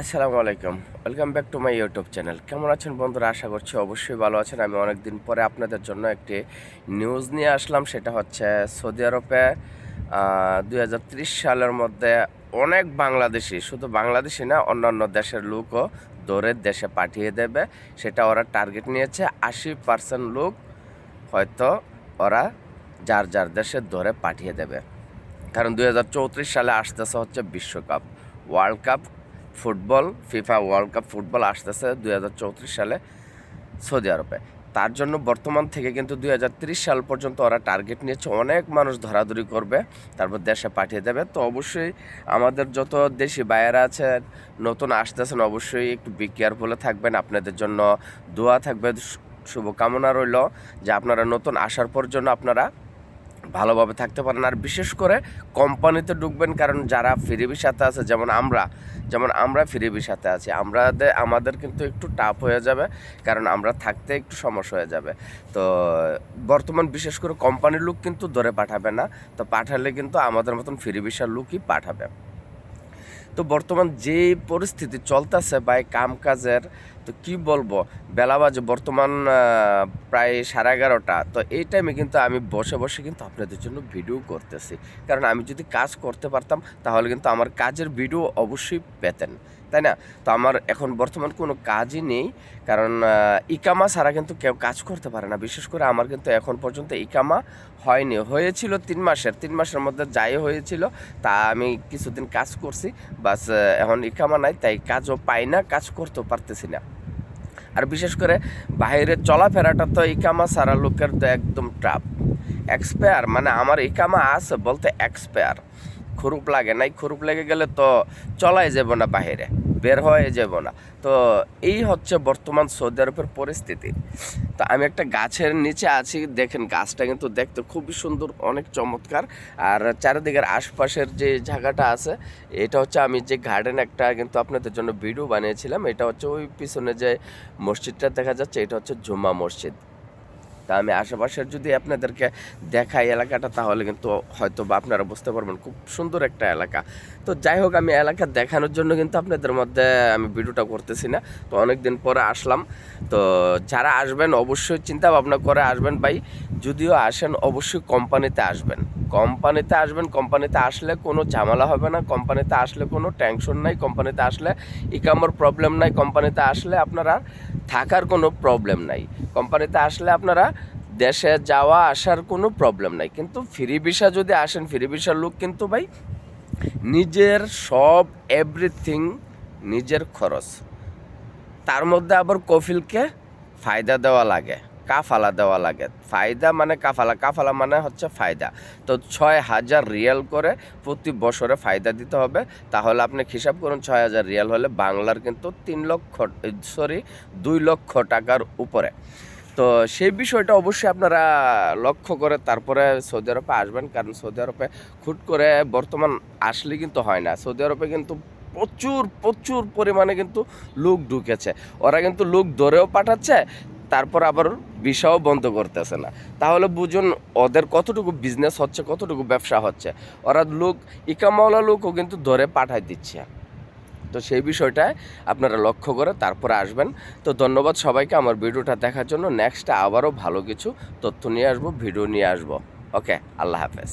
আসসালামু আলাইকুম। Welcome back to my YouTube channel কেমন আছেন বন্ধুরা? আশা করছি অবশ্যই ভালো আছেন। আমি অনেক দিন পরে আপনাদের জন্য একটি নিউজ নিয়ে আসলাম। সেটা হচ্ছে সৌদি আরবে দু হাজার ত্রিশ সালের মধ্যে অনেক বাংলাদেশি, শুধু বাংলাদেশি না, অন্যান্য দেশের লোকও দৌড়ের দেশে পাঠিয়ে দেবে। সেটা ওরা টার্গেট নিয়েছে। আশি পার্সেন্ট লোক হয়তো ওরা যার যার দেশে ধরে পাঠিয়ে দেবে। কারণ দু হাজার চৌত্রিশ সালে আসতেছে হচ্ছে বিশ্বকাপ world cup football, FIFA world cup football আসতেছে দু হাজার চৌত্রিশ সালে সৌদি আরবে। তার জন্য বর্তমান থেকে কিন্তু দুই সাল পর্যন্ত ওরা টার্গেট নিয়েছে, অনেক মানুষ ধরাধরি করবে, তারপর দেশে পাঠিয়ে দেবে। তো অবশ্যই আমাদের যত দেশি বাইরা আছে নতুন আসতেছেন, অবশ্যই একটু বি কেয়ারফুলে থাকবেন। আপনাদের জন্য দোয়া থাকবে শুভকামনা রইল যে আপনারা নতুন আসার পর জন্য আপনারা ভালোভাবে থাকতে পারেন। আর বিশেষ করে কোম্পানিতে ঢুকবেন কারণ যারা ফিরিবির সাথে আছে, যেমন আমরা যেমন আমরা ফিরিবির সাথে আছি আমরা আমাদের কিন্তু একটু টাফ হয়ে যাবে, কারণ আমরা থাকতে একটু সমস্যা হয়ে যাবে। তো বর্তমান বিশেষ করে কোম্পানির লোক কিন্তু ধরে পাঠাবে না, তো পাঠালে কিন্তু আমাদের মতন ফিরিবিসার লোকই পাঠাবে। তো বর্তমান যে পরিস্থিতি চলতেছে বা কাম কাজের তো কি বলব? বেলা বাজে, বর্তমান প্রায় সাড়ে এগারোটা। তো এই টাইমে কিন্তু আমি বসে বসে কিন্তু আপনাদের জন্য ভিডিও করতেছি। কারণ আমি যদি কাজ করতে পারতাম, তাহলে কিন্তু আমার কাজের ভিডিও অবশ্যই পেতেন। তাই না? তো আমার এখন বর্তমান কোনো কাজই নেই। কারণ ইকামা ছাড়া কিন্তু কেউ কাজ করতে পারে না। বিশেষ করে আমার কিন্তু এখন পর্যন্ত ইকামা হয়নি। হয়েছিল তিন মাসের। তিন মাসের মধ্যে যাই হয়েছিল, তা আমি কিছুদিন কাজ করছি। বাস এখন ইকামা নাই, তাই কাজও পাই না, কাজ করতেও পারতেছি না। বিশেষ করে বাইরের চলাফেরাটা তো ইকামা সারা লোকের তো একদম ট্রাপ এক্সপায়ার মানে আমার ইকামা আছে বলতে এক্সপায়ার খুরুপ লাগে, নাই খুরুপ লেগে গেলে তো চলাই যাব না বাইরে। বের হয়ে যাব না। তো এই হচ্ছে বর্তমান সৌদি আরবের পরিস্থিতি। তো আমি একটা গাছের নিচে আছি, দেখেন গাছটা কিন্তু দেখতে খুবই সুন্দর, অনেক চমৎকার। আর চারিদিকের আশপাশের যে জায়গাটা আছে, এটা হচ্ছে আমি যে গার্ডেন একটা কিন্তু আপনাদের জন্য ভিডিও বানিয়েছিলাম, এটা হচ্ছে ওই পিছনে যে মসজিদটা দেখা যাচ্ছে, এটা হচ্ছে জুম্মা মসজিদ। তা আমি আশেপাশের যদি আপনাদেরকে দেখাই এলাকাটা, তাহলে কিন্তু হয়তো বা আপনারা বুঝতে পারবেন খুব সুন্দর একটা এলাকা। তো যাই হোক, আমি এলাকা দেখানোর জন্য কিন্তু আপনাদের মধ্যে আমি ভিডিওটা করতেছি না। তো অনেক দিন পরে আসলাম। তো যারা আসবেন, অবশ্যই চিন্তা ভাবনা করে আসবেন ভাই। যদিও আসেন, অবশ্যই কোম্পানিতে আসবেন। কোম্পানিতে আসবেন, কোম্পানিতে আসলে কোনো ঝামেলা হবে না, কোম্পানিতে আসলে কোনো টেনশন নাই, কোম্পানিতে আসলে ইকামর প্রবলেম নাই, কোম্পানিতে আসলে আপনারা থাকার কোনো প্রবলেম নাই। কোম্পানিতে আসলে আপনারা দেশে যাওয়া আসার কোনো প্রবলেম নাই। কিন্তু ফ্রি ভিসা যদি আসেন, ফ্রি ভিসার লোক কিন্তু ভাই নিজের সব এভরিথিং নিজের খরচ। তার মধ্যে আবার কফিলকে ফায়দা দেওয়া লাগে। কাফালা দেওয়া লাগে। ফায়দা মানে কাফালা কাফালা মানে হচ্ছে ফায়দা। তো ছয় হাজার রিয়াল করে প্রতি বছরে ফায়দা দিতে হবে। তাহলে আপনি হিসাব করুন, ছয় হাজার রিয়াল হলে বাংলার কিন্তু তিন লক্ষ সরি দুই লক্ষ টাকার উপরে। তো সেই বিষয়টা অবশ্যই আপনারা লক্ষ্য করে তারপরে সৌদি আরবে আসবেন, কারণ সৌদি আরবে খুট করে বর্তমান আসলে কিন্তু হয় না। সৌদি আরবে কিন্তু প্রচুর প্রচুর পরিমাণে কিন্তু লোক ঢুকেছে। ওরা কিন্তু লোক ধরেও পাঠাচ্ছে তারপর আবার ভিসাও বন্ধ করতেছে না। তাহলে বুঝুন, ওদের কতটুকু বিজনেস হচ্ছে, কতটুকু ব্যবসা হচ্ছে। ওরা লোক, ইকামাওয়ালা লোকও কিন্তু ধরে পাঠাই দিচ্ছে। তো সেই বিষয়টায় আপনারা লক্ষ্য করে তারপরে আসবেন। তো ধন্যবাদ সবাইকে আমার ভিডিওটা দেখার জন্য। নেক্সট আবারও ভালো কিছু তথ্য নিয়ে আসব, ভিডিও নিয়ে আসব। ওকে আল্লাহ হাফেজ।